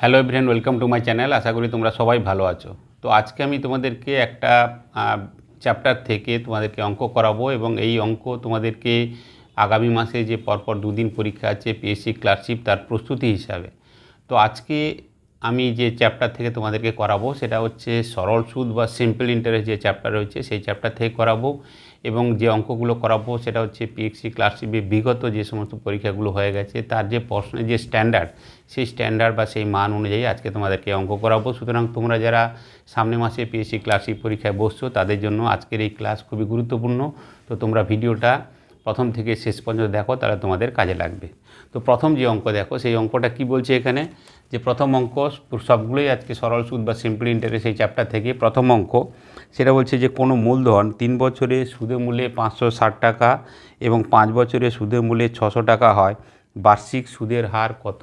Hello everyone welcome to my channel আশা করি তোমরা সবাই ভালো আছো। তো আজকে আমি তোমাদেরকে একটা চ্যাপ্টার থেকে তোমাদেরকে অঙ্ক করাবো এবং এই অঙ্ক তোমাদেরকে আগামী মাসে যে পরপর দুদিন পরীক্ষা আছে পিএসসি ক্লার্কশিপ তার প্রস্তুতি হিসাবে। তো আজকে আমি যে চ্যাপ্টার থেকে তোমাদেরকে করাবো, সেটা হচ্ছে সরল সুদ বা সিম্পল ইন্টারেস্ট যে চ্যাপ্টার রয়েছে, সেই চ্যাপ্টার থেকে করাবো। এবং যে অঙ্কগুলো করাবো সেটা হচ্ছে পিএসসি ক্লার্কশিপে বিগত যে সমস্ত পরীক্ষাগুলো হয়ে গেছে, তার যে প্রশ্নের যে স্ট্যান্ডার্ড সেই স্ট্যান্ডার্ড বা সেই মান অনুযায়ী আজকে তোমাদেরকে অঙ্ক করাবো। সুতরাং তোমরা যারা সামনে মাসে পিএসসি ক্লার্কশিপ পরীক্ষায় বসছো, তাদের জন্য আজকের এই ক্লাস খুবই গুরুত্বপূর্ণ। তো তোমরা ভিডিওটা প্রথম থেকে শেষ পর্যন্ত দেখো, তাহলে তোমাদের কাজে লাগবে। তো প্রথম যে অঙ্ক দেখো, সেই অঙ্কটা কি বলছে এখানে? যে প্রথম অঙ্ক, সবগুলোই আজকে সরল সুদ বা সিম্পল ইন্টারেস্ট এই চ্যাপ্টার থেকে প্রথম অঙ্ক। সেটা বলছে যে কোনো মূলধন তিন বছরে সুদে মূল্যে পাঁচশো ষাট টাকা এবং পাঁচ বছরে সুদে মূল্যে ছশো টাকা হয়। বার্ষিক সুদের হার কত?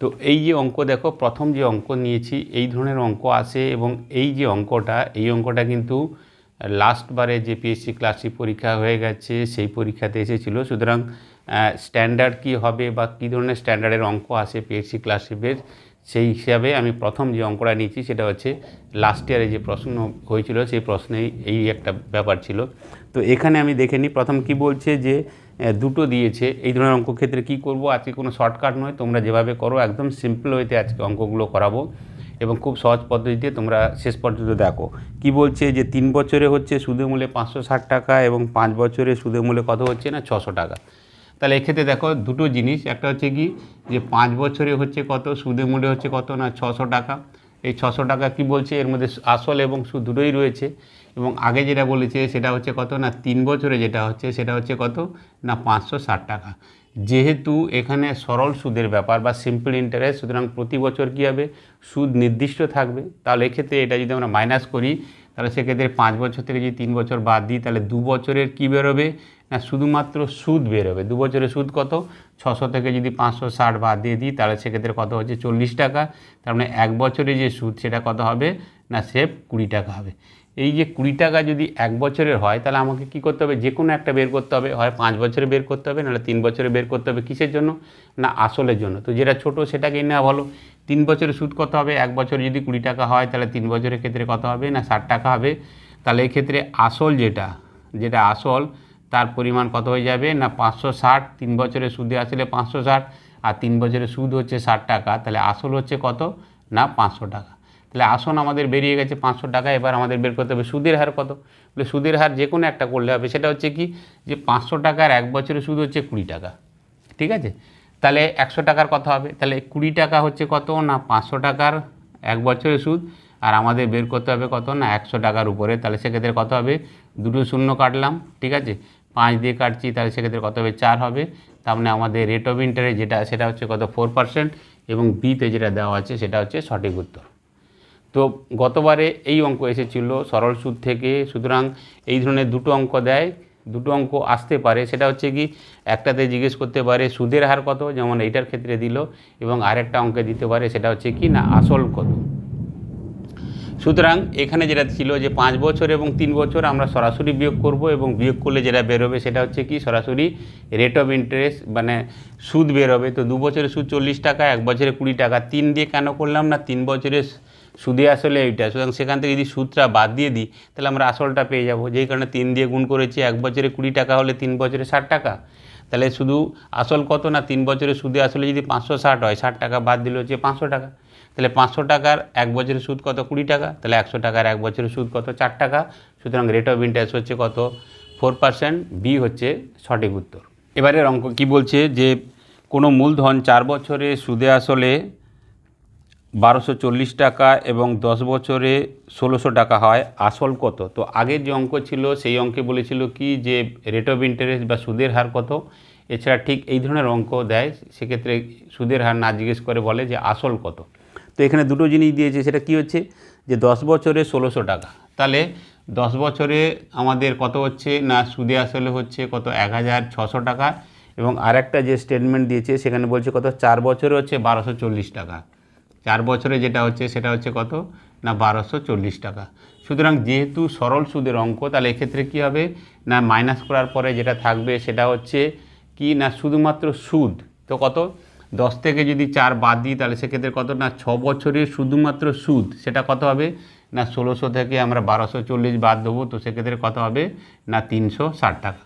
তো এই যে অঙ্ক দেখো, প্রথম যে অঙ্ক নিয়েছি, এই ধরনের অঙ্ক আসে এবং এই যে অঙ্কটা, এই অঙ্কটা কিন্তু লাস্টবারে যে পিএসসি ক্লাসিক পরীক্ষা হয়ে গেছে, সেই পরীক্ষাতে এসেছিল। সুতরাং স্ট্যান্ডার্ড কি হবে বা কী ধরনের স্ট্যান্ডার্ডের অঙ্ক আসে পিএসসি ক্লাসিকের সেই হিসাবে আমি প্রথম যে অঙ্কটা নিয়েছি সেটা হচ্ছে লাস্ট ইয়ারে যে প্রশ্ন হয়েছিল, সেই প্রশ্নেই এই একটা ব্যাপার ছিল। তো এখানে আমি দেখে নিই, প্রথম কি বলছে যে দুটো দিয়েছে, এই ধরনের অঙ্ক ক্ষেত্রে কী করব? আজকে কোনো শর্টকাট নয়, তোমরা যেভাবে করো, একদম সিম্পল ওয়েতে আজকে অঙ্কগুলো করাবো এবং খুব সহজ পদ্ধতিতে তোমরা শেষ পর্যন্ত দেখো। কি বলছে যে, তিন বছরে হচ্ছে সুদে মূল্যে পাঁচশো ষাট টাকা এবং পাঁচ বছরে সুদে মূল্যে কত হচ্ছে না? ছশো টাকা। তাহলে এক্ষেত্রে দেখো দুটো জিনিস, একটা হচ্ছে কি যে পাঁচ বছরে হচ্ছে কত, সুদে মূল্যে হচ্ছে কত না ছশো টাকা। এই ছশো টাকা কি বলছে? এর মধ্যে আসল এবং সুদ দুটোই রয়েছে। এবং আগে যেটা বলেছে সেটা হচ্ছে কত না তিন বছরে যেটা হচ্ছে সেটা হচ্ছে কত না পাঁচশো ষাট টাকা। যেহেতু এখানে সরল সুদের ব্যাপার বা সিম্পল ইন্টারেস্ট সুতরাং প্রতি বছর কী হবে? সুদ নির্দিষ্ট থাকবে। তাহলে এক্ষেত্রে এটা যদি আমরা মাইনাস করি, তাহলে সেক্ষেত্রে পাঁচ বছর থেকে যদি তিন বছর বাদ দিই, তাহলে দু বছরের কী বেরোবে? না, শুধুমাত্র সুদ বেরোবে দু বছরের সুদ কত? ছশো থেকে যদি পাঁচশো ষাট বাদ দিয়ে দিই, তাহলে সেক্ষেত্রে কত হচ্ছে? চল্লিশ টাকা। তার মানে এক বছরে যে সুদ, সেটা কত হবে? না সেফ কুড়ি টাকা হবে। এই যে কুড়ি টাকা যদি এক বছরের হয়, তাহলে আমাকে কি করতে হবে? যে কোনো একটা বের করতে হবে। হয় পাঁচ বছরে বের করতে হবে, নাহলে তিন বছরে বের করতে হবে। কিসের জন্য? না, আসলের জন্য। তো যেটা ছোট, সেটাকেই নেওয়া ভালো। তিন বছরে সুদ কত হবে? এক বছর যদি কুড়ি টাকা হয়, তাহলে তিন বছরের ক্ষেত্রে কত হবে? না, ষাট টাকা হবে। তাহলে এক্ষেত্রে আসল যেটা যেটা আসল তার পরিমাণ কত হয়ে যাবে? না পাঁচশো ষাট, তিন বছরে সুদে আসলে পাঁচশো ষাট, আর তিন বছরে সুদ হচ্ছে ষাট টাকা, তাহলে আসল হচ্ছে কত? না পাঁচশো টাকা। তাহলে আসন আমাদের বেরিয়ে গেছে পাঁচশো টাকা, এবার আমাদের বের করতে হবে সুদের হার কত? বলে সুদের হার যে কোনো একটা করলে হবে, সেটা হচ্ছে কি? যে পাঁচশো টাকার এক বছরের সুদ হচ্ছে কুড়ি টাকা, ঠিক আছে? তাহলে একশো টাকার কথা হবে, তাহলে কুড়ি টাকা হচ্ছে কত? না পাঁচশো টাকার এক বছরের সুদ, আর আমাদের বের করতে হবে কত? না একশো টাকার উপরে, তাহলে সেক্ষেত্রে কত হবে? দুটো শূন্য কাটলাম, ঠিক আছে? পাঁচ দিয়ে কাটছি, তাহলে সেক্ষেত্রে কত হবে? চার হবে। তার মানে আমাদের রেট অফ ইন্টারেস্ট যেটা, সেটা হচ্ছে কত? ফোর পার্সেন্ট এবং বিতে যেটা দেওয়া আছে, সেটা হচ্ছে সঠিক উত্তর। তো গতবারে এই অঙ্ক এসেছিল সরল সুদ থেকে। সুতরাং এই ধরনের দুটো অঙ্ক দেয়। দুটো অঙ্ক আসতে পারে। সেটা হচ্ছে কি, একটাতে জিজ্ঞেস করতে পারে সুদের হার কত, যেমন এইটার ক্ষেত্রে দিল, এবং আরেকটা অঙ্কে দিতে পারে, সেটা হচ্ছে কি না, আসল কত? সুতরাং এখানে যেটা ছিল যে পাঁচ বছর এবং তিন বছর আমরা সরাসরি বিয়োগ করব এবং বিয়োগ করলে যেটা বেরোবে সেটা হচ্ছে কি সরাসরি রেট অফ ইন্টারেস্ট মানে সুদ বেরোবে। তো দু বছরের সুদ চল্লিশ টাকা, এক বছরে কুড়ি টাকা। তিন দিয়ে কেন করলাম না? তিন বছরের সুদে আসলে এইটা। সুতরাং সেখান থেকে যদি সুদটা বাদ দিয়ে দিই, তাহলে আমরা আসলটা পেয়ে যাব। যেই কারণে তিন দিয়ে গুণ করেছি, এক বছরে কুড়ি টাকা হলে তিন বছরে ষাট টাকা। তাহলে শুধু আসল কত না? তিন বছরে সুদে আসলে যদি পাঁচশো ষাট হয়, ষাট টাকা বাদ দিলে হচ্ছে পাঁচশো টাকা। তাহলে পাঁচশো টাকার এক বছরের সুদ কত? কুড়ি টাকা। তাহলে একশো টাকার এক বছরের সুদ কত? চার টাকা। সুতরাং রেট অফ ইন্টারেস্ট হচ্ছে কত? ফোর পার্সেন্ট বি হচ্ছে সঠিক উত্তর। এবারের অঙ্ক কি বলছে? যে কোনো মূলধন চার বছরে সুদে আসলে বারোশো চল্লিশ টাকা এবং দশ বছরে ষোলোশো টাকা হয়। আসল কত? তো আগের যে অঙ্ক ছিল, সেই অঙ্কে বলেছিল কি যে রেট অফ ইন্টারেস্ট বা সুদের হার কত? এছাড়া ঠিক এই ধরনের অঙ্ক দেয়। সেক্ষেত্রে সুদের হার না জিজ্ঞেস করে বলে যে আসল কত। তো এখানে দুটো জিনিস দিয়েছে, সেটা কি হচ্ছে? যে দশ বছরে ষোলোশো টাকা। তাহলে দশ বছরে আমাদের কত হচ্ছে? না, সুদে আসলে হচ্ছে কত? এক হাজার ছশো টাকা। এবং আরেকটা যে স্টেটমেন্ট দিয়েছে, সেখানে বলছে কত? চার বছরে হচ্ছে বারোশো চল্লিশ টাকা। চার বছরে যেটা হচ্ছে, সেটা হচ্ছে কত? না, বারোশো চল্লিশ টাকা। সুতরাং যেহেতু সরল সুদের অঙ্ক, তাহলে এক্ষেত্রে কী হবে? না মাইনাস করার পরে যেটা থাকবে, সেটা হচ্ছে কি? না, শুধুমাত্র সুদ। তো কত? দশ থেকে যদি চার বাদ দিই, তাহলে সেক্ষেত্রে কত? না, ছ বছরের শুধুমাত্র সুদ, সেটা কত হবে? না, ষোলোশো থেকে আমরা বারোশো চল্লিশ বাদ দেবো, তো সেক্ষেত্রে কত হবে? না, তিনশো ষাট টাকা।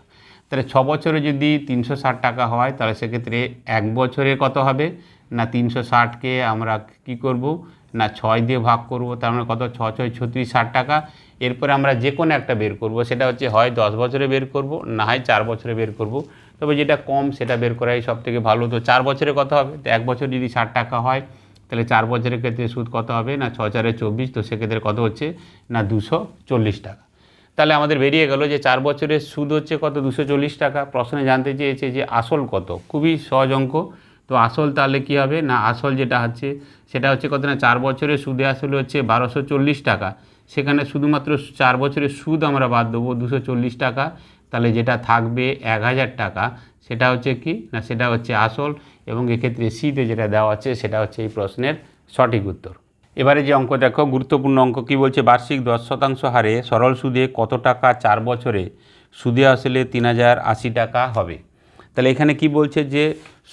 তাহলে ছ বছরে যদি তিনশো ষাট টাকা হয়, তাহলে সেক্ষেত্রে এক বছরে কত হবে? না, তিনশো ষাটকে আমরা কি করব? না, ছয় দিয়ে ভাগ করব, তার মানে কত? ছ, ছয়, ছত্রিশ, ষাট টাকা। এরপরে আমরা যে কোনো একটা বের করব, সেটা হচ্ছে হয় দশ বছরে বের করব, না হয় চার বছরে বের করব। তবে যেটা কম, সেটা বের করাই সব থেকে ভালো। তো চার বছরে কত হবে, তো এক বছর যদি ষাট টাকা হয়, তাহলে চার বছরের ক্ষেত্রে সুদ কত হবে? না ছ চারে চব্বিশ, তো সেক্ষেত্রে কত হচ্ছে? না দুশো চল্লিশ টাকা। তাহলে আমাদের বেরিয়ে গেল যে চার বছরের সুদ হচ্ছে কত? দুশো চল্লিশ টাকা। প্রশ্নে জানতে চেয়েছে যে আসল কত? খুবই সহজ অঙ্ক। তো আসল তাহলে কী হবে? না আসল যেটা হচ্ছে, সেটা হচ্ছে কত না? চার বছরের সুদে আসলে হচ্ছে বারোশো চল্লিশ টাকা। সেখানে শুধুমাত্র চার বছরের সুদ আমরা বাদ দেবো, দুশো চল্লিশ টাকা। তাহলে যেটা থাকবে এক হাজার টাকা, সেটা হচ্ছে কি? না, সেটা হচ্ছে আসল এবং এক্ষেত্রে সিতে যেটা দেওয়া আছে, সেটা হচ্ছে এই প্রশ্নের সঠিক উত্তর। এবারে যে অঙ্ক দেখো, গুরুত্বপূর্ণ অঙ্ক কি বলছে? বার্ষিক দশ শতাংশ হারে সরল সুদে কত টাকা চার বছরে সুদে আসলে তিন হাজার আশি টাকা হবে? তাহলে এখানে কি বলছে যে,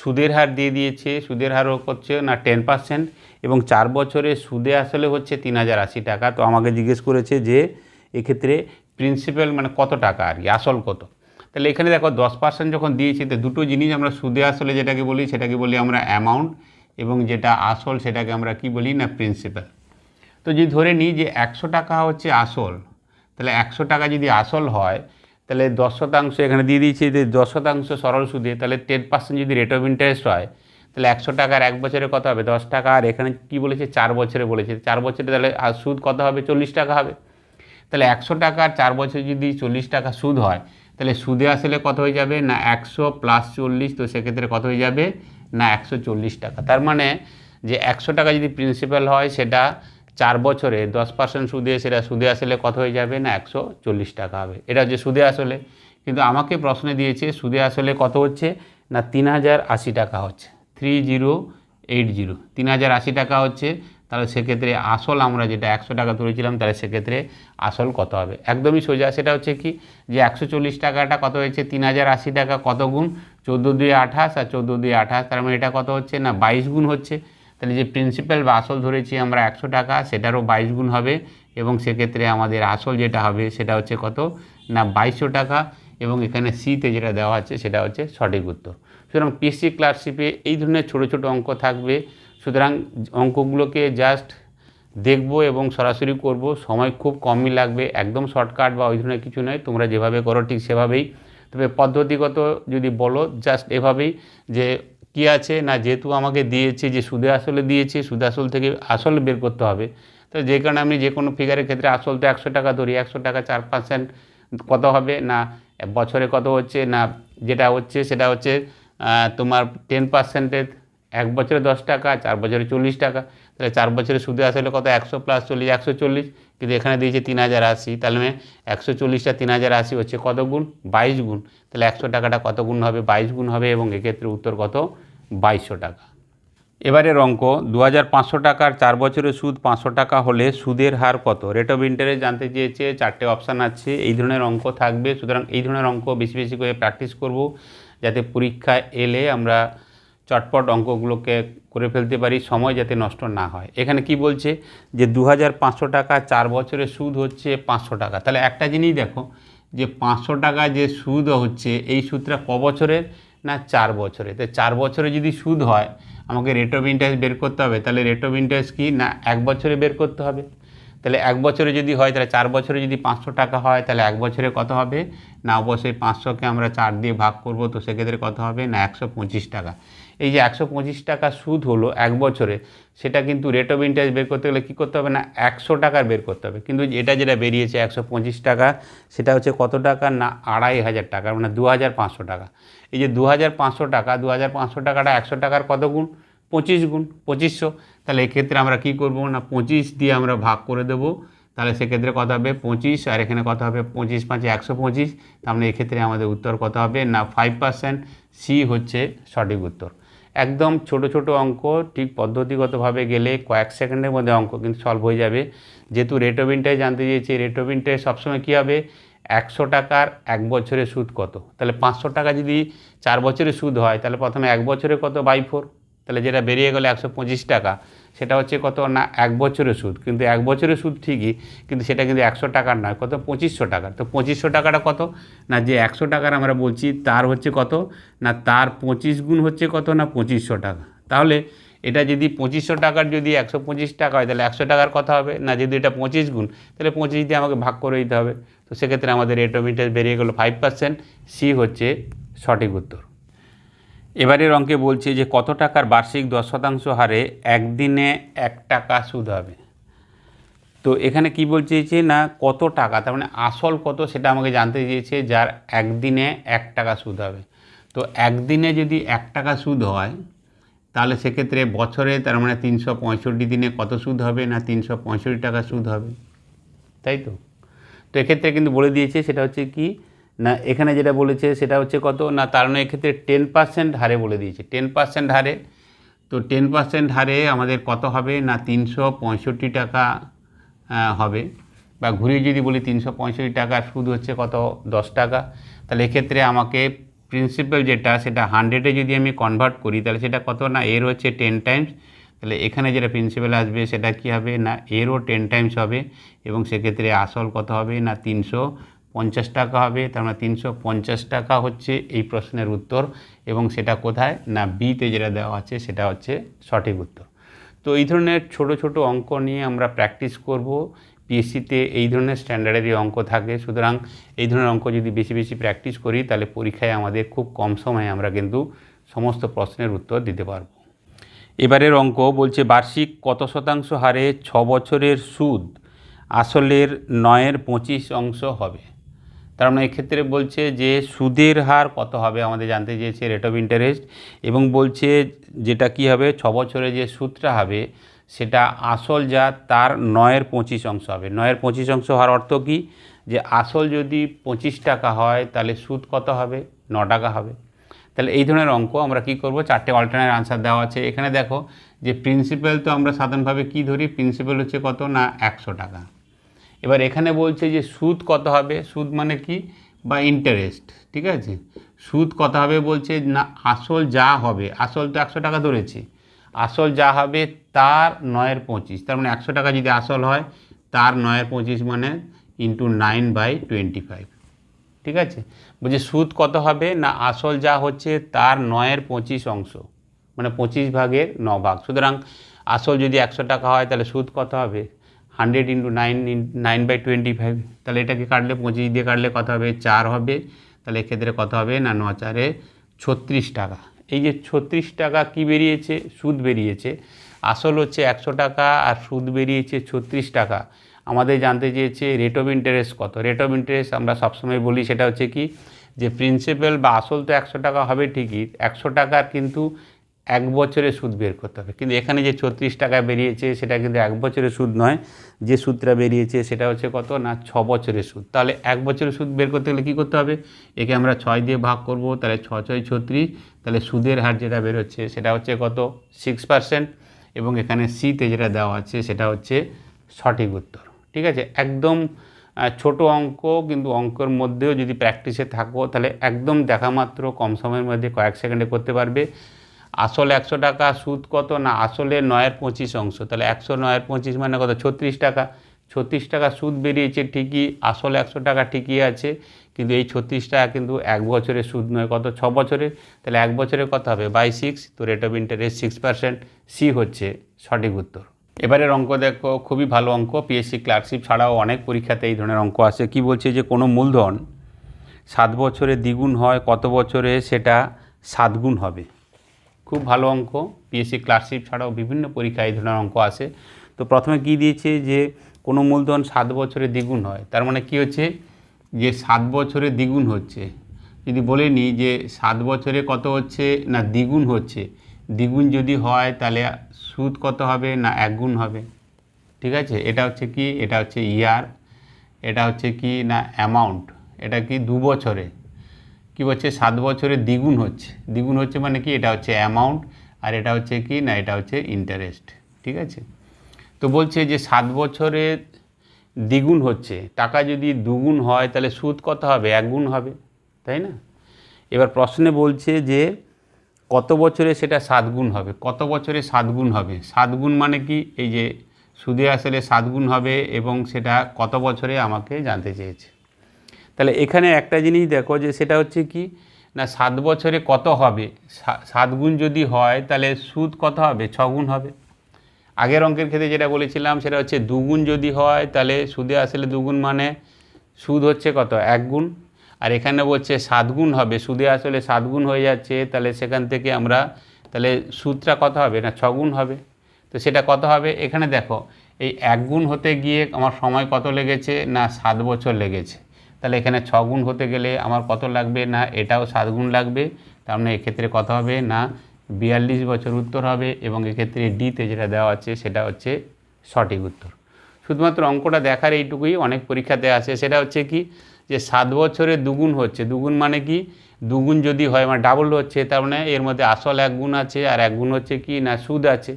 সুদের হার দিয়ে দিয়েছে, সুদের হার হচ্ছে না টেন পার্সেন্ট এবং চার বছরে সুদে আসলে হচ্ছে তিন হাজার আশি টাকা। তো আমাকে জিজ্ঞেস করেছে যে, এক্ষেত্রে প্রিন্সিপাল মানে কত টাকা আর কি? আসল কত? তাহলে এখানে দেখো দশ পার্সেন্ট যখন দিয়েছি, তো দুটো জিনিস আমরা সুদে আসলে যেটাকে বলি, সেটাকে বলি আমরা অ্যামাউন্ট এবং যেটা আসল সেটাকে আমরা কি বলি না প্রিন্সিপাল তো যদি ধরে নিই যে একশো টাকা হচ্ছে আসল, তাহলে একশো টাকা যদি আসল হয়, তাহলে দশ শতাংশ এখানে দিয়ে দিয়েছি যে দশ শতাংশ সরল সুদে, তাহলে টেন পার্সেন্ট যদি রেট অফ ইন্টারেস্ট হয়, তাহলে একশো টাকার এক বছরে কত হবে? দশ টাকা। আর এখানে কি বলেছে? চার বছরে বলেছে। চার বছরে তাহলে সুদ কত হবে? চল্লিশ টাকা হবে। তাহলে একশো টাকার চার বছর যদি চল্লিশ টাকা সুদ হয়, তাহলে সুদে আসলে কত হয়ে যাবে? না একশো প্লাস চল্লিশ, তো সেক্ষেত্রে কত হয়ে যাবে? না একশো চল্লিশ টাকা। তার মানে যে একশো টাকা যদি প্রিন্সিপাল হয়, সেটা চার বছরে দশ পার্সেন্ট সুদে, সেটা সুদে আসলে কত হয়ে যাবে? না একশো চল্লিশ টাকা হবে। এটা হচ্ছে সুদে আসলে। কিন্তু আমাকে প্রশ্নে দিয়েছে, সুদে আসলে কত হচ্ছে? না তিন হাজার আশি টাকা হচ্ছে। থ্রি জিরো এইট জিরো তিন হাজার আশি টাকা হচ্ছে। তাহলে সেক্ষেত্রে আসল আমরা যেটা একশো টাকা তুলেছিলাম, তাহলে সেক্ষেত্রে আসল কত হবে? একদমই সোজা। সেটা হচ্ছে কি যে একশো চল্লিশ টাকাটা কত হয়েছে? তিন হাজার আশি টাকা কত গুণ? চোদ্দ দুই আঠাশ আর চোদ্দ দুই আঠাশ, তার মানে এটা কত হচ্ছে না? বাইশ গুণ হচ্ছে। তাহলে যে প্রিন্সিপাল বা আসল ধরেছি আমরা একশো টাকা, সেটারও বাইশ গুণ হবে এবং সেক্ষেত্রে আমাদের আসল যেটা হবে সেটা হচ্ছে কত? না, বাইশশো টাকা এবং এখানে সিতে যেটা দেওয়া আছে সেটা হচ্ছে সঠিক উত্তর। সুতরাং পিএসসি ক্লাসশিপে এই ধরনের ছোটো ছোটো অঙ্ক থাকবে। সুতরাং অঙ্কগুলোকে জাস্ট দেখব এবং সরাসরি করব। সময় খুব কমই লাগবে, একদম শর্টকাট বা ওই ধরনের কিছু নয়। তোমরা যেভাবে করো ঠিক সেভাবেই। তবে পদ্ধতিগত যদি বলো জাস্ট এভাবেই যে কি আছে না যেহেতু আমাকে দিয়েছে, যে সুদে আসলে দিয়েছে, সুদে আসল থেকে আসল বের করতে হবে। তো যে কারণে আমি যে কোনো ফিগারের ক্ষেত্রে আসল তো একশো টাকা ধরি, একশো টাকা চার পার্সেন্ট কত হবে না, বছরে কত হচ্ছে না, যেটা হচ্ছে সেটা হচ্ছে তোমার টেন পার্সেন্টের এক বছরে দশ টাকা, চার বছরে চল্লিশ টাকা, তাহলে চার বছরে সুদে আসলে কত? একশো প্লাস চল্লিশ, একশো চল্লিশ। কিন্তু এখানে দিয়েছে তিন হাজার আশি, তাহলে একশো চল্লিশটা তিন হাজার আশি হচ্ছে কত গুণ? বাইশ গুণ। তাহলে একশো টাকাটা কত গুণ হবে? বাইশ গুণ হবে এবং এক্ষেত্রে উত্তর কত? বাইশশো টাকা। এবারের অঙ্ক, দু হাজার পাঁচশো টাকার চার বছরের সুদ পাঁচশো টাকা হলে সুদের হার কত? রেট অফ ইন্টারেস্ট জানতে চেয়েছে, চারটে অপশান আছে, এই ধরনের অঙ্ক থাকবে। সুতরাং এই ধরনের অঙ্ক বেশি বেশি করে প্র্যাকটিস করব, যাতে পরীক্ষায় এলে আমরা চটপট অঙ্কগুলোকে করে ফেলতে পারি, সময় যাতে নষ্ট না হয়। এখানে কি বলছে যে দু হাজার পাঁচশো টাকা চার বছরে সুদ হচ্ছে পাঁচশো টাকা। তাহলে একটা জিনিস দেখো, যে পাঁচশো টাকা যে সুদ হচ্ছে, এই সুদটা ক বছরের না চার বছরে তো চার বছরে যদি সুদ হয়, আমাকে রেট অফ ইন্টারেস্ট বের করতে হবে, তাহলে রেট অফ ইন্টারেস্ট কি? না, এক বছরে বের করতে হবে। তাহলে এক বছরে যদি হয়, তাহলে চার বছরে যদি পাঁচশো টাকা হয়, তাহলে এক বছরে কত হবে? না, অবশ্যই পাঁচশোকে আমরা চার দিয়ে ভাগ করব, তো সেক্ষেত্রে কত হবে? না, একশো পঁচিশ টাকা। এই যে একশো পঁচিশ টাকা সুদ হলো এক বছরে, সেটা কিন্তু রেট অফ ইন্টারেস্ট বের করতে গেলে কী করতে হবে না, একশো টাকার বের করতে হবে। কিন্তু এটা যেটা বেরিয়েছে একশো পঁচিশ টাকা, সেটা হচ্ছে কত টাকা না আড়াই হাজার টাকা মানে দু হাজার পাঁচশো টাকা। এই যে দু হাজার পাঁচশো টাকা দু হাজার পাঁচশো টাকাটা একশো টাকার কত গুণ? পঁচিশ গুণ, পঁচিশশো। তাহলে এক্ষেত্রে আমরা কী করব না, পঁচিশ দিয়ে আমরা ভাগ করে দেবো। তাহলে সেক্ষেত্রে কত হবে? পঁচিশ, আর এখানে কত হবে? পঁচিশ পাঁচে একশো পঁচিশ। তার মানে এক্ষেত্রে আমাদের উত্তর কত হবে? না ফাইভ পার্সেন্ট সি হচ্ছে সঠিক উত্তর। একদম ছোট ছোট অঙ্ক ঠিক পদ্ধতিগতভাবে গেলে কয়েক সেকেন্ডের মধ্যে অঙ্ক কিন্তু সলভ হয়ে যাবে। যেহেতু রেট অফ ইন্টারেস্ট জানতে চেয়েছি রেট অফ ইন্টারেস্ট সবসময় কী হবে? একশো টাকার এক বছরের সুদ কত? তাহলে পাঁচশো টাকা যদি চার বছরের সুদ হয়, তাহলে প্রথমে এক বছরে কত? বাই ফোর তাহলে যেটা বেরিয়ে গেলে একশো পঁচিশ টাকা। সেটা হচ্ছে কত? না, এক বছরের সুদ। কিন্তু এক বছরের সুদ ঠিকই, কিন্তু সেটা কিন্তু একশো টাকার নয়, কত? পঁচিশশো টাকার। তো পঁচিশশো টাকাটা কত? না, যে একশো টাকার আমরা বলছি, তার হচ্ছে কত? না, তার পঁচিশ গুণ হচ্ছে কত? না, পঁচিশশো টাকা। তাহলে এটা যদি পঁচিশশো টাকার যদি একশো পঁচিশ টাকা হয়, তাহলে একশো টাকার কথা হবে। না, যদি এটা পঁচিশ গুণ, তাহলে পঁচিশ দিয়ে আমাকে ভাগ করে দিতে হবে। তো সেক্ষেত্রে আমাদের রেট অফ ইন্টারেস্ট বেরিয়ে গেলো ফাইভ পার্সেন্ট সি হচ্ছে সঠিক উত্তর। এবারের অঙ্কে বলছে যে কত টাকার বার্ষিক দশ শতাংশ হারে একদিনে এক টাকা সুদ হবে? তো এখানে কি বলছে যে না, কত টাকা? তার মানে আসল কত সেটা আমাকে জানতে চেয়েছে যার একদিনে এক টাকা সুদ হবে। তো একদিনে যদি এক টাকা সুদ হয়, তাহলে সেক্ষেত্রে বছরে তার মানে তিনশো পঁয়ষট্টি দিনে কত সুদ হবে না তিনশো পঁয়ষট্টি টাকা সুদ হবে? তাই তো? তো এক্ষেত্রে কিন্তু বলে দিয়েছে, সেটা হচ্ছে কি না, এখানে যেটা বলেছে সেটা হচ্ছে কত? না, তার মানে এক্ষেত্রে টেন পার্সেন্ট হারে বলে দিয়েছে। টেন পার্সেন্ট হারে। তো টেন পার্সেন্ট হারে আমাদের কত হবে? না, তিনশো পঁয়ষট্টি টাকা হবে। বা ঘুরিয়ে যদি বলি তিনশো পঁয়ষট্টি টাকার সুদ হচ্ছে কত? দশ টাকা। তাহলে এক্ষেত্রে আমাকে প্রিন্সিপাল যেটা, সেটা হান্ড্রেডে যদি আমি কনভার্ট করি, তাহলে সেটা কত? না, এর হচ্ছে টেন টাইমস তাহলে এখানে যেটা প্রিন্সিপাল আসবে, সেটা কি হবে? না, এরও টেন টাইমস হবে। এবং সেক্ষেত্রে আসল কত হবে? না, তিনশো পঞ্চাশ টাকা হবে, তার মানে তিনশো পঞ্চাশ টাকা হচ্ছে এই প্রশ্নের উত্তর এবং সেটা কোথায়? না বিতে যেটা দেওয়া আছে সেটা হচ্ছে সঠিক উত্তর। তো এই ধরনের ছোট ছোট অঙ্ক নিয়ে আমরা প্র্যাকটিস করব। পিএসসিতে এই ধরনের স্ট্যান্ডার্ডেরই অঙ্ক থাকে। সুতরাং এই ধরনের অঙ্ক যদি বেশি বেশি প্র্যাকটিস করি, তাহলে পরীক্ষায় আমাদের খুব কম সময়ে আমরা কিন্তু সমস্ত প্রশ্নের উত্তর দিতে পারব। এবারের অঙ্ক বলছে, বার্ষিক কত শতাংশ হারে ছ বছরের সুদ? আসলের নয়ের পঁচিশ অংশ হবে। তার মানে এক্ষেত্রে বলছে যে সুদের হার কত হবে আমাদের জানতে চেয়েছে রেট অফ ইন্টারেস্ট এবং বলছে যেটা কি হবে, ছ বছরে যে সুদটা হবে সেটা আসল যা তার নয়ের পঁচিশ অংশ হবে। নয়ের পঁচিশ অংশ হওয়ার অর্থ কি? যে আসল যদি পঁচিশ টাকা হয় তাহলে সুদ কত হবে? ন টাকা হবে। তাহলে এই ধরনের অঙ্ক আমরা কি করব? চারটে অল্টারনেট আনসার দেওয়া আছে। এখানে দেখো যে প্রিন্সিপাল তো আমরা সাধারণভাবে কি ধরি? প্রিন্সিপাল হচ্ছে কত? না, একশো টাকা। এবার এখানে বলছে যে সুদ কত হবে? সুদ মানে কি? বা ইন্টারেস্ট ঠিক আছে? সুদ কত হবে বলছে, না, আসল যা হবে, আসল তো একশো টাকা ধরেছি। আসল যা হবে তার নয়ের পঁচিশ, তার মানে একশো টাকা যদি আসল হয়, তার নয়ের পঁচিশ মানে into nine by twenty five ঠিক আছে? বলছে সুদ কত হবে, না, আসল যা হচ্ছে তার নয়ের পঁচিশ অংশ মানে পঁচিশ ভাগের ন ভাগ। সুতরাং আসল যদি একশো টাকা হয়, তাহলে সুদ কত হবে? Hundred into nine nine by twenty five তাহলে এটাকে কাটলে পঁচিশ, দিয়ে কাটলে কত হবে? চার হবে। তাহলে এক্ষেত্রে কত হবে? না, ন চারে ছত্রিশ টাকা। এই যে ছত্রিশ টাকা কি বেরিয়েছে? সুদ বেরিয়েছে। আসল হচ্ছে একশো টাকা আর সুদ বেরিয়েছে ছত্রিশ টাকা। আমাদের জানতে চেয়েছে রেট অফ ইন্টারেস্ট কত? রেট অফ ইন্টারেস্ট আমরা সবসময় বলি সেটা হচ্ছে কি? যে প্রিন্সিপাল বা আসল তো একশো টাকা হবে ঠিকই। একশো টাকার কিন্তু এক বছরের সুদ বের করতে হবে। কিন্তু এখানে যে ছত্রিশ টাকা বেরিয়েছে, সেটা কিন্তু এক বছরের সুদ নয়। যে সুদটা বেরিয়েছে, সেটা হচ্ছে কত? না, ছ বছরের সুদ। তাহলে এক বছরের সুদ বের করতে গেলে কী করতে হবে? একে আমরা ছয় দিয়ে ভাগ করব, তাহলে ছ, ছয়, ছত্রিশ। তাহলে সুদের হার যেটা বেরোচ্ছে, সেটা হচ্ছে কত? সিক্স পার্সেন্ট এবং এখানে সিতে যেটা দেওয়া আছে, সেটা হচ্ছে সঠিক উত্তর। ঠিক আছে? একদম ছোট অঙ্ক, কিন্তু অঙ্কের মধ্যেও যদি প্র্যাকটিসে থাকো, তাহলে একদম দেখা মাত্র কম সময়ের মধ্যে কয়েক সেকেন্ডে করতে পারবে। আসল একশো টাকা সুদ কত? না, আসলে নয়ের পঁচিশ অংশ। তাহলে একশো নয়ের পঁচিশ মানে কত? ছত্রিশ টাকা। ছত্রিশ টাকা সুদ বেরিয়েছে ঠিকই, আসলে একশো টাকা ঠিকই আছে, কিন্তু এই ছত্রিশ টাকা কিন্তু এক বছরের সুদ নয়, কত? ছ বছরে তাহলে এক বছরে কত হবে? বাই সিক্স, তো rate of interest six percent C হচ্ছে সঠিক উত্তর। এবারের অঙ্ক দেখো, খুবই ভালো অঙ্ক পিএসসি ক্লার্কশিপ ছাড়াও অনেক পরীক্ষাতে এই ধরনের অঙ্ক আসে কি বলছে যে কোনো মূলধন সাত বছরে দ্বিগুণ হয়, কত বছরে সেটা সাতগুণ হবে? খুব ভালো অঙ্ক পিএসসি ক্লার্কশিপ ছাড়াও বিভিন্ন পরীক্ষায় এই ধরনের অঙ্ক আসে। তো প্রথমে কি দিয়েছে যে, কোনো মূলধন সাত বছরে দ্বিগুণ হয়, তার মানে কি হচ্ছে? যে সাত বছরে দ্বিগুণ হচ্ছে। যদি বলে নিই যে সাত বছরে কত হচ্ছে না দ্বিগুণ হচ্ছে, দ্বিগুণ যদি হয় তাহলে সুদ কত হবে না একগুণ হবে? ঠিক আছে? এটা হচ্ছে কি? এটা হচ্ছে ইয়ার এটা হচ্ছে কি না অ্যামাউন্ট এটা কি দু বছরে? কি বলছে সাত বছরে দ্বিগুণ হচ্ছে। দ্বিগুণ হচ্ছে মানে কি? এটা হচ্ছে অ্যামাউন্ট আর এটা হচ্ছে কি? না, এটা হচ্ছে ইন্টারেস্ট ঠিক আছে? তো বলছে যে সাত বছরে দ্বিগুণ হচ্ছে। টাকা যদি দুগুণ হয়, তাহলে সুদ কত হবে? একগুণ হবে। তাই না? এবার প্রশ্নে বলছে যে কত বছরে সেটা সাত গুণ হবে? কত বছরে সাত গুণ হবে? সাত গুণ মানে কি? এই যে সুদে আসলে সাত গুণ হবে এবং সেটা কত বছরে আমাকে জানতে চেয়েছে। তাহলে এখানে একটা জিনিস দেখো যে সেটা হচ্ছে কি? না, সাত বছরে কত হবে? সাত গুণ যদি হয়, তাহলে সুদ কত হবে? ছ গুণ হবে। আগের অঙ্কের ক্ষেত্রে যেটা বলেছিলাম, সেটা হচ্ছে দুগুণ যদি হয়, তাহলে সুদে আসলে দুগুণ মানে সুদ হচ্ছে কত? এক গুণ। আর এখানে বলছে সাত গুণ হবে, সুদে আসলে সাত গুণ হয়ে যাচ্ছে, তাহলে সেখান থেকে আমরা, তাহলে সুদটা কত হবে? না ছগুণ হবে। তো সেটা কত হবে? এখানে দেখো, এই এক গুণ হতে গিয়ে আমার সময় কত লেগেছে? না, সাত বছর লেগেছে। তাহলে এখানে ছ গুণ হতে গেলে আমার কত লাগবে? না, এটাও সাত গুণ লাগবে। তার মানে এক্ষেত্রে কত হবে? না, বিয়াল্লিশ বছর উত্তর হবে এবং এক্ষেত্রে ডিতে যেটা দেওয়া আছে সেটা হচ্ছে সঠিক উত্তর। শুধুমাত্র অঙ্কটা দেখার এইটুকুই, অনেক পরীক্ষাতে আসে। সেটা হচ্ছে কি? যে সাত বছরে দুগুণ হচ্ছে। দুগুণ মানে কি? দুগুণ যদি হয় মানে ডাবল হচ্ছে, তার মানে এর মধ্যে আসল এক গুণ আছে আর এক গুণ হচ্ছে কি? না, সুদ আছে।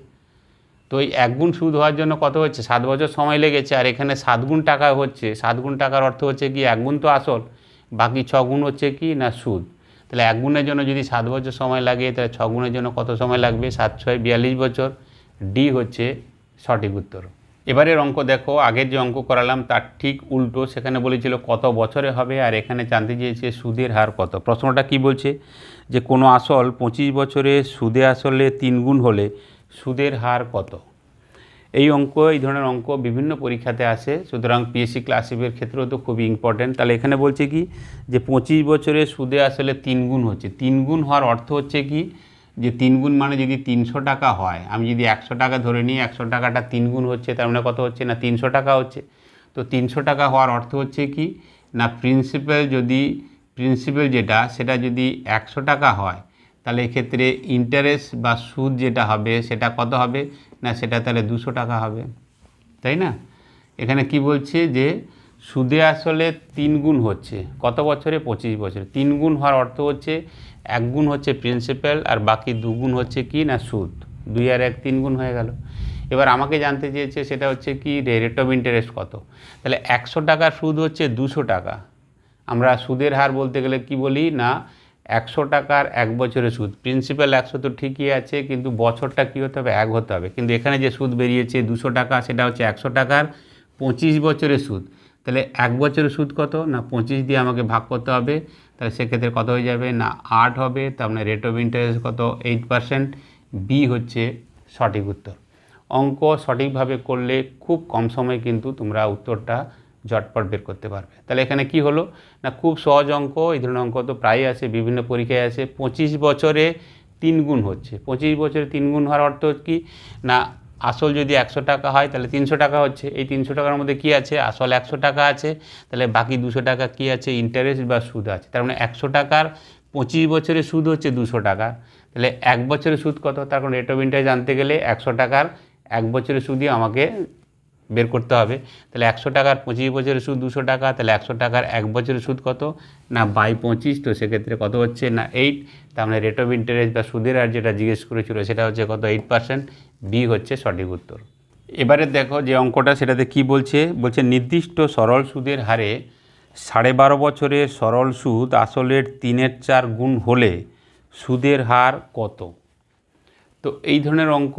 তো এই এক গুণ সুদ হওয়ার জন্য কত হচ্ছে? সাত বছর সময় লেগেছে আর এখানে সাত গুণ টাকা হচ্ছে। সাত গুণ টাকার অর্থ হচ্ছে কি? এক গুণ তো আসল, বাকি ছ গুণ হচ্ছে কি না সুদ? তাহলে এক গুণের জন্য যদি সাত বছর সময় লাগে, তাহলে ছ গুণের জন্য কত সময় লাগবে? সাত, ছয়, বিয়াল্লিশ বছর। ডি হচ্ছে সঠিক উত্তর। এবারের অঙ্ক দেখো, আগের যে অঙ্ক করালাম তার ঠিক উল্টো, সেখানে বলেছিল কত বছরে হবে আর এখানে জানতে চেয়েছে সুদের হার কত। প্রশ্নটা কি বলছে? যে কোনো আসল পঁচিশ বছরে সুদে আসলে তিন গুণ হলে সুদের হার কত? এই অঙ্ক, এই ধরনের অঙ্ক বিভিন্ন পরীক্ষাতে আসে, সুতরাং পিএসসি ক্লাসিফের ক্ষেত্রেও তো খুবই ইম্পর্ট্যান্ট তাহলে এখানে বলছে কি? যে পঁচিশ বছরে সুদে আসলে তিন গুণ হচ্ছে। তিন গুণ হওয়ার অর্থ হচ্ছে কি? যে তিন গুণ মানে যদি তিনশো টাকা হয়, আমি যদি একশো টাকা ধরে নিই, একশো টাকাটা তিন গুণ হচ্ছে, তার মানে কত হচ্ছে না তিনশো টাকা হচ্ছে? তো তিনশো টাকা হওয়ার অর্থ হচ্ছে কি? না প্রিন্সিপাল যদি প্রিন্সিপাল যেটা, সেটা যদি একশো টাকা হয় তাহলে এক্ষেত্রে ইন্টারেস্ট বা সুদ যেটা হবে, সেটা কত হবে? না, সেটা তাহলে দুশো টাকা হবে। তাই না? এখানে কি বলছে যে, সুদে আসলে তিন গুণ হচ্ছে। কত বছরে? পঁচিশ বছরে। তিন গুণ হওয়ার অর্থ হচ্ছে, এক গুণ হচ্ছে প্রিন্সিপাল আর বাকি দু গুণ হচ্ছে কি? না, সুদ। দুই আর এক তিন গুণ হয়ে গেল। এবার আমাকে জানতে চেয়েছে, সেটা হচ্ছে কি? রেট অফ ইন্টারেস্ট কত? তাহলে একশো টাকার সুদ হচ্ছে দুশো টাকা। আমরা সুদের হার বলতে গেলে কি বলি? না একশো টাকার এক বছরের সুদ। প্রিন্সিপাল একশো তো ঠিকই আছে, কিন্তু বছরটা কী হতে হবে? এক হতে হবে। কিন্তু এখানে যে সুদ বেরিয়েছে দুশো টাকা, সেটা হচ্ছে একশো টাকার পঁচিশ বছরের সুদ। তাহলে এক বছরের সুদ কত? না, পঁচিশ দিয়ে আমাকে ভাগ করতে হবে। তাহলে সেক্ষেত্রে কত হয়ে যাবে? না, আট হবে। তার মানে রেট অফ ইন্টারেস্ট কত? এইট পার্সেন্ট বি হচ্ছে সঠিক উত্তর। অঙ্ক সঠিকভাবে করলে খুব কম সময়ে কিন্তু তোমরা উত্তরটা ঝটপট বের করতে পারবে। তাহলে এখানে কি হলো? না, খুব সহজ অঙ্ক, এই ধরনের অঙ্ক তো প্রায়ই আসে, বিভিন্ন পরীক্ষায় আসে। পঁচিশ বছরে তিন গুণ হচ্ছে। পঁচিশ বছরে তিন গুণ হওয়ার অর্থ কি? না, আসল যদি একশো টাকা হয়, তাহলে তিনশো টাকা হচ্ছে। এই তিনশো টাকার মধ্যে কি আছে? আসল একশো টাকা আছে, তাহলে বাকি দুশো টাকা কি আছে? ইন্টারেস্ট বা সুদ আছে। তার মানে একশো টাকার পঁচিশ বছরের সুদ হচ্ছে দুশো টাকা। তাহলে এক বছরের সুদ কত? তার কারণ রেট অফ ইন্টারেস্ট জানতে গেলে একশো টাকার এক বছরের সুদই আমাকে বের করতে হবে। তাহলে একশো টাকার পঁচিশ বছরের সুদ দুশো টাকা, তাহলে একশো টাকার এক বছরের সুদ কত? না, বাই পঁচিশ, তো সেক্ষেত্রে কত হচ্ছে? না এইট তার মানে রেট অফ ইন্টারেস্ট বা সুদের আর যেটা জিজ্ঞেস করেছিল সেটা হচ্ছে কত? এইট পার্সেন্ট বি হচ্ছে সঠিক উত্তর। এবারে দেখো যে অঙ্কটা সেটাতে কি বলছে? বলছে নির্দিষ্ট সরল সুদের হারে সাড়ে বারো বছরের সরল সুদ আসলের তিনের চার গুণ হলে সুদের হার কত? তো এই ধরনের অঙ্ক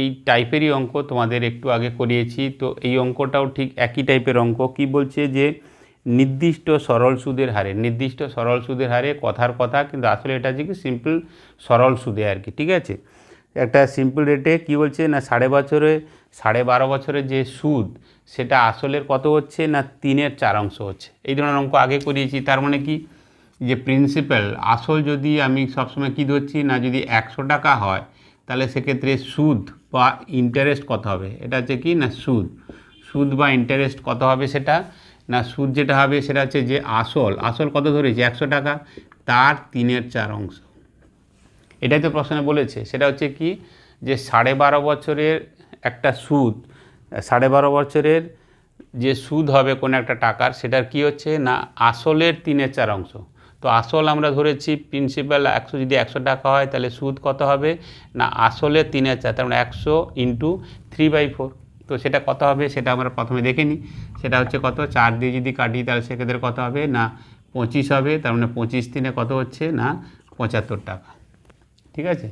এই টাইপেরই অঙ্ক তোমাদের একটু আগে করিয়েছি। তো এই অঙ্কটাও ঠিক একই টাইপের অঙ্ক। কি বলছে যে, নির্দিষ্ট সরল সুদের হারে, নির্দিষ্ট সরল সুদের হারে কথার কথা, কিন্তু আসলে এটা হচ্ছে কি সিম্পল সরল সুদে আর কি, ঠিক আছে? একটা সিম্পল রেটে কি বলছে না, সাড়ে বছরে, সাড়ে বারো বছরের যে সুদ, সেটা আসলের কত হচ্ছে না তিনের চার অংশ হচ্ছে? এই ধরনের অঙ্ক আগে করিয়েছি, তার মানে কি? যে প্রিন্সিপাল আসল যদি আমি সবসময় কী ধরছি না, যদি একশো টাকা হয় তাহলে সেক্ষেত্রে সুদ বা ইন্টারেস্ট কত হবে? এটা হচ্ছে কি? না, সুদ। সুদ বা ইন্টারেস্ট কত হবে সেটা? না, সুদ যেটা হবে সেটা হচ্ছে যে আসল। আসল কত ধরেছে? একশো টাকা। তার তিনের চার অংশ। এটাই তো প্রশ্নে বলেছে। সেটা হচ্ছে কি? যে সাড়ে বারো বছরের একটা সুদ, সাড়ে বারো বছরের যে সুদ হবে কোনো একটা টাকার, সেটার কি হচ্ছে? না, আসলের তিনের চার অংশ। তো আসল আমরা ধরেছি প্রিন্সিপাল একশো যদি একশো টাকা হয়, তাহলে সুদ কত হবে? না, আসলে তিন হাজার, তার মানে একশো ইন্টু থ্রি বাই ফোর তো সেটা কত হবে? সেটা আমরা প্রথমে দেখে নিই। সেটা হচ্ছে কত? চার দিয়ে যদি কাটি, তাহলে সেক্ষেত্রে কত হবে? না, পঁচিশ হবে, তার মানে পঁচিশ দিনে কত হচ্ছে? না, পঁচাত্তর টাকা। ঠিক আছে?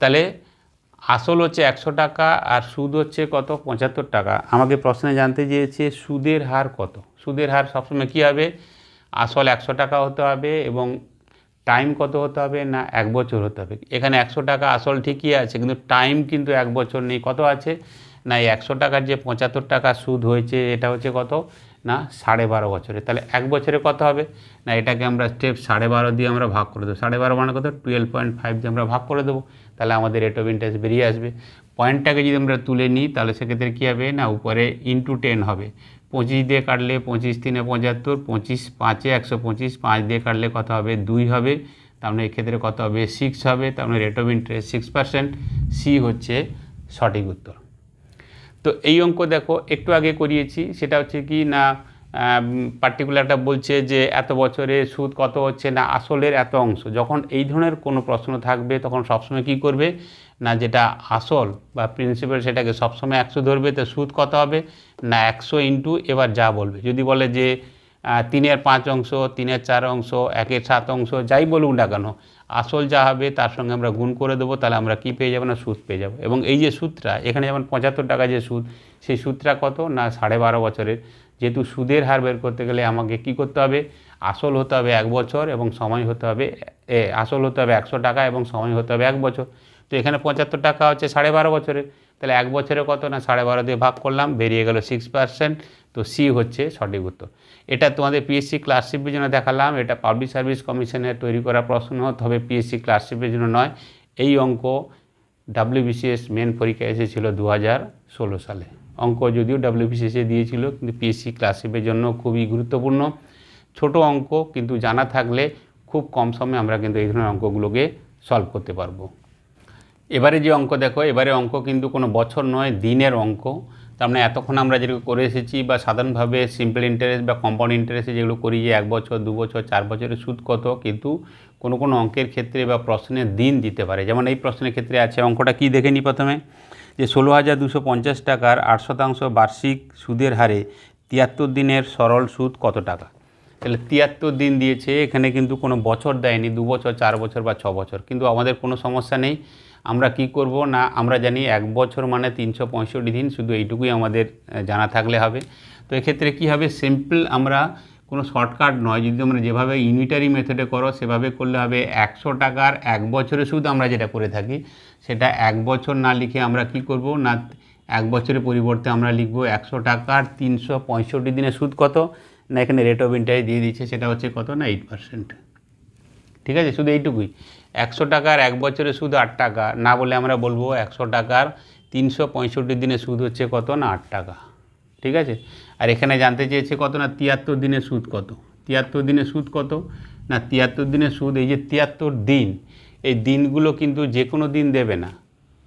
তাহলে আসল হচ্ছে একশো টাকা আর সুদ হচ্ছে কত? পঁচাত্তর টাকা। আমাকে প্রশ্নে জানতে চেয়েছে সুদের হার কত? সুদের হার সবসময় কী হবে? আসল একশো টাকা হতে হবে এবং টাইম কত হতে হবে না এক বছর হতে হবে। এখানে একশো টাকা আসল ঠিকই আছে, কিন্তু টাইম কিন্তু এক বছর নেই। কত আছে? না, এই একশো টাকার যে পঁচাত্তর টাকা সুদ হয়েছে, এটা হচ্ছে কত? না, সাড়ে বারো বছরে। তাহলে এক বছরে কত হবে? না, এটাকে আমরা স্টেপ সাড়ে বারো দিয়ে আমরা ভাগ করে দেবো। সাড়ে বারো মানে কত? টুয়েলভ পয়েন্ট ফাইভ দিয়ে আমরা ভাগ করে দেবো। তাহলে আমাদের রেট অফ ইন্টারেস্ট বেরিয়ে আসবে। পয়েন্টটাকে যদি আমরা তুলে নিই, তাহলে সেক্ষেত্রে কী হবে? না, উপরে ইন্টু টেন হবে। পঁচিশ দিয়ে কাটলে পঁচিশ তিনে পঁচাত্তর, পঁচিশ পাঁচে একশো পঁচিশ, পাঁচ দিয়ে কাটলে কত হবে? দুই হবে। তার মানে এক্ষেত্রে কত হবে? সিক্স হবে। মানে rate of interest six percent C হচ্ছে সঠিক উত্তর। তো এই অঙ্ক দেখো, একটু আগে করিয়েছি। সেটা হচ্ছে কি না পার্টিকুলারটা বলছে যে এত বছরে সুদ কত হচ্ছে না আসলের এত অংশ। যখন এই ধরনের কোনো প্রশ্ন থাকবে, তখন সবসময় কি করবে? না যেটা আসল বা প্রিন্সিপাল সেটাকে সবসময় একশো ধরবে, তো সুদ কত হবে? না একশো ইন্টু এবার যা বলবে। যদি বলে যে তিনের পাঁচ অংশ, তিনের চার অংশ, একের সাত অংশ, যাই বলুক না কেন, আসল যা হবে তার সঙ্গে আমরা গুণ করে দেবো, তাহলে আমরা কি পেয়ে যাব না? সুদ পেয়ে যাব। এবং এই যে সুদটা এখানে যেমন পঁচাত্তর টাকা যে সুদ, সেই সুদটা কত? না, সাড়ে বারো বছরের। যেহেতু সুদের হার বের করতে গেলে আমাকে কি করতে হবে? আসল হতে হবে এক বছর এবং সময় হতে হবে আসল হতে হবে একশো টাকা এবং সময় হতে হবে এক বছর। তো এখানে পঁচাত্তর টাকা হচ্ছে সাড়ে বারো বছরের। তাহলে এক বছরে কত না সাড়ে বারো দিয়ে ভাগ করলাম, বেরিয়ে গেল সিক্স পার্সেন্ট তো সি হচ্ছে সঠিক উত্তর। এটা তোমাদের পিএসসি ক্লাসশিপের জন্য দেখালাম, এটা পাবলিক সার্ভিস কমিশনের তৈরি করা প্রশ্ন, তবে পিএসসি ক্লাসশিপের জন্য নয়। এই অঙ্ক ডাব্লিউবিসিএস মেন পরীক্ষা এসেছিল দু হাজার ষোলো সালে। অঙ্ক যদিও ডাব্লিউবিসিএসে দিয়েছিল, কিন্তু পিএসসি ক্লাসশিপের জন্য খুবই গুরুত্বপূর্ণ। ছোট অঙ্ক, কিন্তু জানা থাকলে খুব কম সময়ে আমরা কিন্তু এই ধরনের অঙ্কগুলোকে সলভ করতে পারব। এবারে যে অঙ্ক দেখো, এবারে অঙ্ক কিন্তু কোনো বছর নয়, দিনের অঙ্ক। তার মানে এতক্ষণ আমরা যেগুলো করে এসেছি বা সাধারণভাবে সিম্পল ইন্টারেস্ট বা কম্পাউন্ড ইন্টারেস্টে যেগুলো করি যে এক বছর, দু বছর, চার বছরের সুদ কত, কিন্তু কোনো কোনো অঙ্কের ক্ষেত্রে বা প্রশ্নের দিন দিতে পারে। যেমন এই প্রশ্নের ক্ষেত্রে আছে, অঙ্কটা কি দেখে নিই প্রথমে? যে ষোলো হাজার দুশো পঞ্চাশ টাকার আট শতাংশ বার্ষিক সুদের হারে তিয়াত্তর দিনের সরল সুদ কত টাকা? তাহলে তিয়াত্তর দিন দিয়েছে, এখানে কিন্তু কোনো বছর দেয়নি, দু বছর, চার বছর বা ছ বছর। কিন্তু আমাদের কোনো সমস্যা নেই। আমরা কি করব না, আমরা জানি এক বছর মানে তিনশো পঁয়ষট্টি দিন, শুধু এইটুকুই আমাদের জানা থাকলে হবে। তো এক্ষেত্রে কী হবে? সিম্পল আমরা কোনো শর্টকাট নয়, যদি আমরা যেভাবে ইউনিটারি মেথডে করো, সেভাবে করলে হবে একশো টাকার এক বছরের সুদ আমরা যেটা করে থাকি, সেটা এক বছর না লিখে আমরা কি করব? না, এক বছরের পরিবর্তে আমরা লিখব একশো টাকার তিনশো পঁয়ষট্টি দিনের সুদ কত? না, এখানে রেট অফ ইন্টারেস্ট দিয়ে দিচ্ছে, সেটা হচ্ছে কত? না এইট পার্সেন্ট ঠিক আছে? শুধু এইটুকুই। একশো টাকার এক বছরে সুদ আট টাকা। না বলে আমরা বলব একশো টাকার তিনশো পঁয়ষট্টি সুদ হচ্ছে কত না আট টাকা। ঠিক আছে? আর এখানে জানতে চেয়েছে কত না তিয়াত্তর দিনের সুদ কত? তিয়াত্তর দিনের সুদ কত? না, তিয়াত্তর দিনের সুদ, এই যে তিয়াত্তর দিন, এই দিনগুলো কিন্তু যে কোনো দিন দেবে না।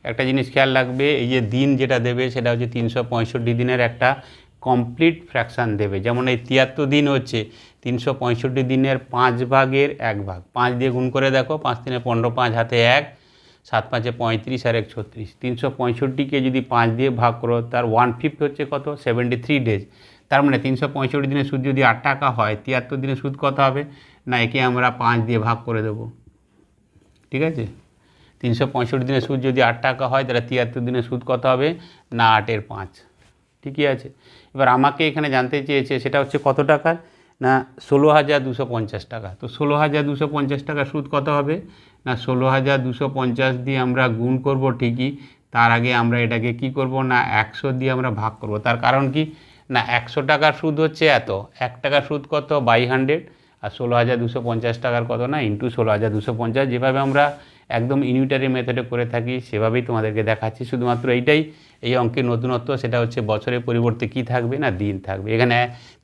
একটা জিনিস খেয়াল রাখবে, এই যে দিন যেটা দেবে সেটা হচ্ছে তিনশো পঁয়ষট্টি দিনের একটা কমপ্লিট ফ্র্যাকশান দেবে। যেমন এই তিয়াত্তর দিন হচ্ছে তিনশো পঁয়ষট্টি দিনের পাঁচ ভাগের এক ভাগ। পাঁচ দিয়ে গুণ করে দেখো, পাঁচ দিনে পনেরো, পাঁচ হাতে এক, সাত পাঁচে পঁয়ত্রিশ আর এক ছত্রিশ। তিনশো পঁয়ষট্টিকে যদি পাঁচ দিয়ে ভাগ করো, তার ওয়ান ফিফথ হচ্ছে কত? Seventy three days. তার মানে তিনশো পঁয়ষট্টি দিনের সুদ যদি আট টাকা হয়, তিয়াত্তর দিনের সুদ কত হবে? না, একে আমরা পাঁচ দিয়ে ভাগ করে দেবো। ঠিক আছে? তিনশো পঁয়ষট্টি দিনের সুদ যদি আট টাকা হয়, তাহলে তিয়াত্তর দিনের সুদ কত হবে? না, আটের পাঁচ। ঠিকই আছে? এবার আমাকে এখানে জানতে চেয়েছে, সেটা হচ্ছে কত টাকার না ষোলো হাজার দুশো পঞ্চাশ টাকা। তো ষোলো হাজার দুশো পঞ্চাশ টাকা সুদ কত হবে? না ষোলো হাজার দুশো পঞ্চাশ দিয়ে আমরা গুণ করব ঠিকই, তার আগে আমরা এটাকে কি করব? না একশো দিয়ে আমরা ভাগ করব। তার কারণ কি? না একশো টাকার সুদ হচ্ছে এত, এক টাকার সুদ কত? By hundred. আর ষোলো হাজার দুশো পঞ্চাশ টাকার কত? না ইন্টু ষোলো হাজার দুশো পঞ্চাশ, যেভাবে আমরা একদম ইউনিটারি মেথডে করে থাকি, সেভাবেই তোমাদেরকে দেখাচ্ছি। শুধুমাত্র এইটাই, এই অঙ্কের নতুনত্ব, সেটা হচ্ছে বছরের পরিবর্তে কি থাকবে না দিন থাকবে। এখানে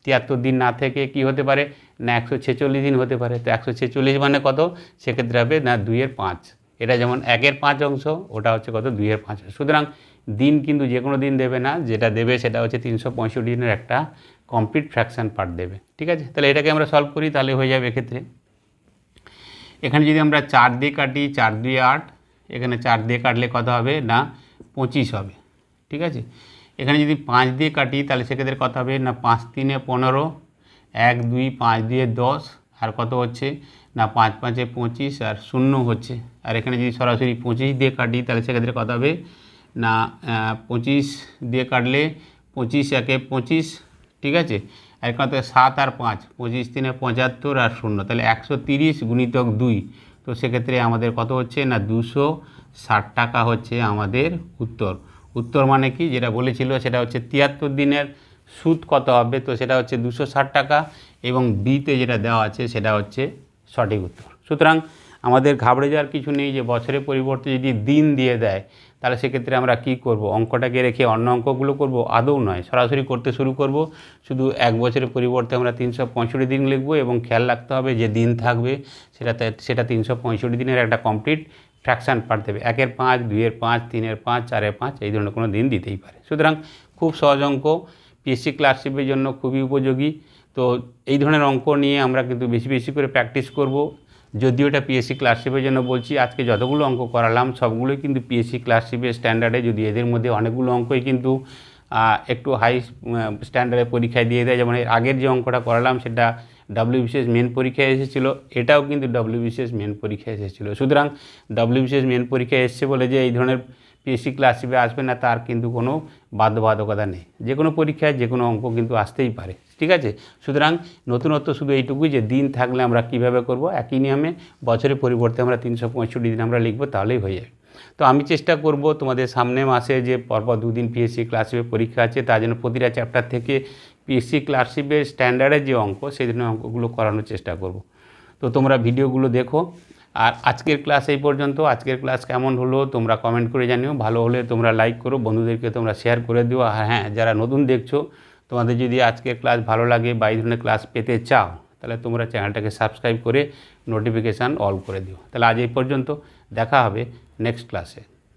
তিয়াত্তর দিন না থেকে কি হতে পারে? না একশো ছেচল্লিশ দিন হতে পারে। তো একশো ছেচল্লিশ মানে কত? সেক্ষেত্রে হবে না দুইয়ের পাঁচ। এটা যেমন একের পাঁচ অংশ, ওটা হচ্ছে কত? দুইয়ের পাঁচ সুতরাং দিন কিন্তু যে কোনো দিন দেবে না, যেটা দেবে সেটা হচ্ছে তিনশো পঁয়ষট্টি দিনের একটা কমপ্লিট ফ্র্যাকশান পার্ট দেবে। ঠিক আছে? তাহলে এটাকে আমরা সলভ করি, তাহলে হয়ে যাবে এক্ষেত্রে। এখানে যদি আমরা চার দিয়ে কাটি, চার দুই আট, এখানে চার দিয়ে কাটলে কত হবে? না, পঁচিশ হবে। ঠিক আছে? এখানে যদি পাঁচ দিয়ে কাটি, তাহলে সেক্ষেত্রে কত হবে? না, পাঁচ তিনে পনেরো, এক, দুই, পাঁচ দিয়ে দশ, আর কত হচ্ছে? না, পাঁচ পাঁচে পঁচিশ, আর শূন্য হচ্ছে। আর এখানে যদি সরাসরি পঁচিশ দিয়ে কাটি, তাহলে সেক্ষেত্রে কত হবে? না পঁচিশ দিয়ে কাটলে পঁচিশ একে পঁচিশ, ঠিক আছে? আর এখানে তো সাত আর পাঁচ, পঁচিশ তিনে পঁচাত্তর আর শূন্য, তাহলে একশো তিরিশ গুণিতক দুই। তো সেক্ষেত্রে আমাদের কত হচ্ছে না? দুশো ষাট টাকা হচ্ছে আমাদের উত্তর। উত্তর মানে কি? যেটা বলেছিল সেটা হচ্ছে তিয়াত্তর দিনের সুদ কত হবে? তো সেটা হচ্ছে দুশো ষাট টাকা এবং বিতে যেটা দেওয়া আছে সেটা হচ্ছে সঠিক উত্তর। সুতরাং আমাদের ঘাবড়ে যাওয়ার কিছু নেই যে বছরের পরিবর্তে যদি দিন দিয়ে দেয়, তাহলে সেক্ষেত্রে আমরা কি করব? অঙ্কটাকে রেখে অন্য অঙ্কগুলো করব? আদৌ নয়। সরাসরি করতে শুরু করব। শুধু এক বছরের পরিবর্তে আমরা তিনশো পঁয়ষট্টি দিন লিখব এবং খেয়াল রাখতে হবে যে দিন থাকবে সেটাতে সেটা তিনশো পঁয়ষট্টি দিনের একটা কমপ্লিট ফ্র্যাকশান পার্ট দেবে। একের পাঁচ, দুইয়ের পাঁচ, তিনের পাঁচ, চারের পাঁচ, এই ধরনের কোনো দিন দিতেই পারে। সুতরাং খুব সহজ অঙ্ক। পিএসসি ক্লাসশিপের জন্য খুবই উপযোগী। তো এই ধরনের অঙ্ক নিয়ে আমরা কিন্তু বেশি বেশি করে প্র্যাকটিস করব। যদিও এটা পিএসসি ক্লাসশিপের জন্য বলছি, আজকে যতগুলো অঙ্ক করালাম, সবগুলোই কিন্তু পিএসসি ক্লাসশিপের স্ট্যান্ডার্ডে যদি এদের মধ্যে অনেকগুলো অঙ্কই কিন্তু একটু হাই স্ট্যান্ডার্ডে পরীক্ষায় দিয়ে দেয়, যেমন আগের যে অঙ্কটা করালাম, সেটা ডাব্লিউবিসিএস মেন পরীক্ষায় এসেছিল, এটাও কিন্তু ডাব্লিউবিসিএস মেন পরীক্ষায় এসেছিল। সুতরাং ডাব্লিউবিসিএস মেন পরীক্ষায় এসছে বলে যে এই ধরনের পিএসসি ক্লাসিপে আসবে না, তার কিন্তু কোনো বাধ্যবাধকতা নেই। যে কোনো পরীক্ষায় যে কোনো অঙ্ক কিন্তু আসতেই পারে, ঠিক আছে? সুতরাং নতুনত্ব শুধু এইটুকুই যে দিন থাকলে আমরা কীভাবে করব, একই নিয়মে বছরের পরিবর্তে আমরা তিনশো পঁয়ষট্টি দিন আমরা লিখব, তাহলেই হয়ে যাবে। তো আমি চেষ্টা করব তোমাদের সামনে মাসে যে পরপর দুদিন পিএসসি ক্লাসিপে পরীক্ষা আছে তার জন্য প্রতিটা চ্যাপ্টার থেকে পিএসসি ক্লাসিপের স্ট্যান্ডার্ডের যে অঙ্ক, সেই ধরনের অঙ্কগুলো করানোর চেষ্টা করব। তো তোমরা ভিডিওগুলো দেখো। আর আজকের ক্লাস এই পর্যন্ত। আজকের ক্লাস কেমন হলো তোমরা কমেন্ট করে জানিও। ভালো হলে তোমরা লাইক করো, বন্ধুদেরকে তোমরা শেয়ার করে দিও। আর হ্যাঁ যারা নতুন দেখছ, তোমাদের যদি আজকের ক্লাস ভালো লাগে বা এই ধরনের ক্লাস পেতে চাও, তাহলে তোমরা চ্যানেলটাকে সাবস্ক্রাইব করে নোটিফিকেশান অল করে দিও। তাহলে আজ এই পর্যন্ত, দেখা হবে নেক্সট ক্লাসে